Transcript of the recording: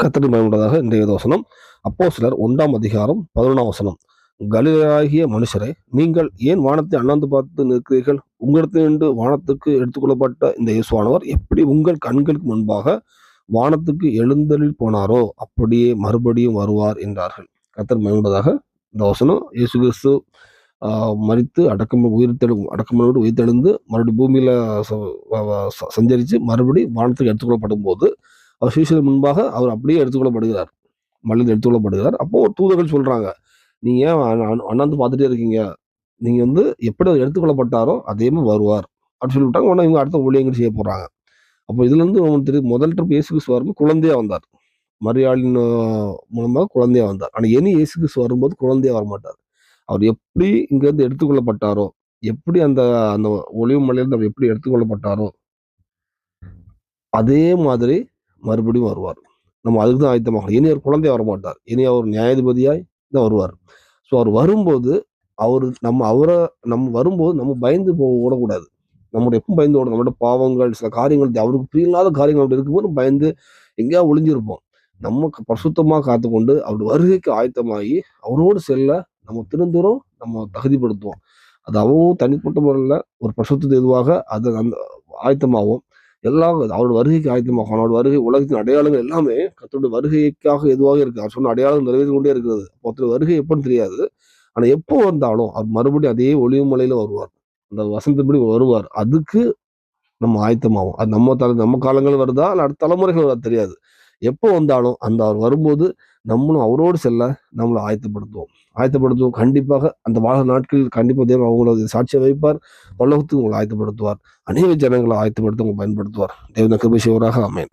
கத்தடி பயன்படுவதாக இன்றைய வசனம். அப்போ சிலர் ஒன்றாம் அதிகாரம் பதினொன்றாம் வசனம். கலிலாகிய மனுஷரை நீங்கள் ஏன் வானத்தை அண்ணாந்து பார்த்து நிற்கிறீர்கள்? உங்களிடத்திலிருந்து வானத்துக்கு எடுத்துக்கொள்ளப்பட்ட இந்த இயேசுவானவர் எப்படி உங்கள் கண்களுக்கு முன்பாக வானத்துக்கு எழுந்தலில் போனாரோ அப்படியே மறுபடியும் வருவார் என்றார்கள். கத்தர் பயன்படுவதாக இந்த வசனம். இயேசு கிறிஸ்து மறித்து அடக்கம் உயிர்த்தெழு அடக்கமனோடு உயிர்த்தெழுந்து மறுபடியும் பூமியில் ச- சஞ்சரித்து மறுபடியும் வானத்துக்கு எடுத்துக்கொள்ளப்படும் போது அவர் சீசனுக்கு முன்பாக அவர் அப்படியே எடுத்துக்கொள்ளப்படுகிறார். மல்லில் எடுத்துக்கொள்ளப்படுகிறார். அப்போ ஒரு தூதர்கள் சொல்றாங்க நீங்க ஏன் அண்ணாந்து பார்த்துட்டே இருக்கீங்க? நீங்க வந்து எப்படி அவர் எடுத்துக்கொள்ளப்பட்டாரோ அதே மாதிரி வருவார். அப்படின்னு சொல்லிவிட்டாங்க. உடனே இவங்க அடுத்த ஊழியங்கள் செய்ய போறாங்க. அப்போ இதுல இருந்து முதல் ட்ரிப் இயேசு கிறிஸ்து வரும்போது குழந்தையா வந்தார். மரியாளின் மூலமாக குழந்தையா வந்தார். ஆனால் இனி இயேசு கிறிஸ்து வரும்போது குழந்தையா வரமாட்டார். அவர் எப்படி இங்கேருந்து எடுத்துக்கொள்ளப்பட்டாரோ எப்படி அந்த அந்த ஒளிவு மலையிலிருந்து அவர் எப்படி எடுத்துக்கொள்ளப்பட்டாரோ அதே மாதிரி மறுபடியும் வருவார். நம்ம அதுக்கு தான் ஆயத்தமாகணும் இனி ஒரு குழந்தைய வரமாட்டார். இனி அவர் நியாயாதிபதியாய் தான் வருவார். ஸோ அவர் வரும்போது அவர் நம்ம அவரை நம்ம வரும்போது நம்ம பயந்து போக ஓடக்கூடாது. நம்மளோட எப்பவும் பயந்து ஓடும் நம்மளோட பாவங்கள் சில காரியங்கள் அவருக்கு பிரியலாத காரியங்கள் அப்படி இருக்கும்போது பயந்து எங்கேயா ஒளிஞ்சிருப்போம். நம்ம பரிசுத்தமாக காத்துக்கொண்டு அவர் வருகைக்கு ஆயத்தமாகி அவரோடு செல்ல நம்ம திருந்துறோம் நம்ம தகுதிப்படுத்துவோம். அது அவவும் தனிப்பட்ட முறையில் ஒரு பரிசுத்த எதுவாக அது அந்த ஆயத்தமாகும். எல்லாம் அவரோட வருகைக்கு ஆயத்தமாகும் அவனோட வருகை உலகத்தின் அடையாளங்கள் எல்லாமே கத்தோட வருகைக்காக எதுவாக இருக்கு? அவர் சொன்ன அடையாளம் நிறைவேற்றி கொண்டே இருக்கிறது. ஒருத்தர் வருகை எப்போன்னு தெரியாது. ஆனால் எப்போ வந்தாலும் அவர் மறுபடியும் அதே ஒளிவு மலையில வருவார். அந்த வசந்தபடி வருவார். அதுக்கு நம்ம ஆயத்தமாகும் அது நம்ம தலை நம்ம காலங்கள் வருதா? இல்லை அடுத்த தலைமுறைகள் வருதா? தெரியாது. எப்போ வந்தாலும் அந்த அவர் வரும்போது நம்மளும் அவரோடு செல்ல நம்மளை ஆயத்தப்படுத்துவோம். ஆயத்தப்படுத்துவோம். கண்டிப்பாக அந்த வாழ் நாட்களில் கண்டிப்பாக தேவன் அவங்கள சாட்சியை வைப்பார். பல்லவத்துக்கு உங்களை ஆயத்தப்படுத்துவார். அநேக ஜனங்களை ஆயத்தப்படுத்த உங்களை பயன்படுத்துவார். தேவன கிருபை செய்வராக. அமேன்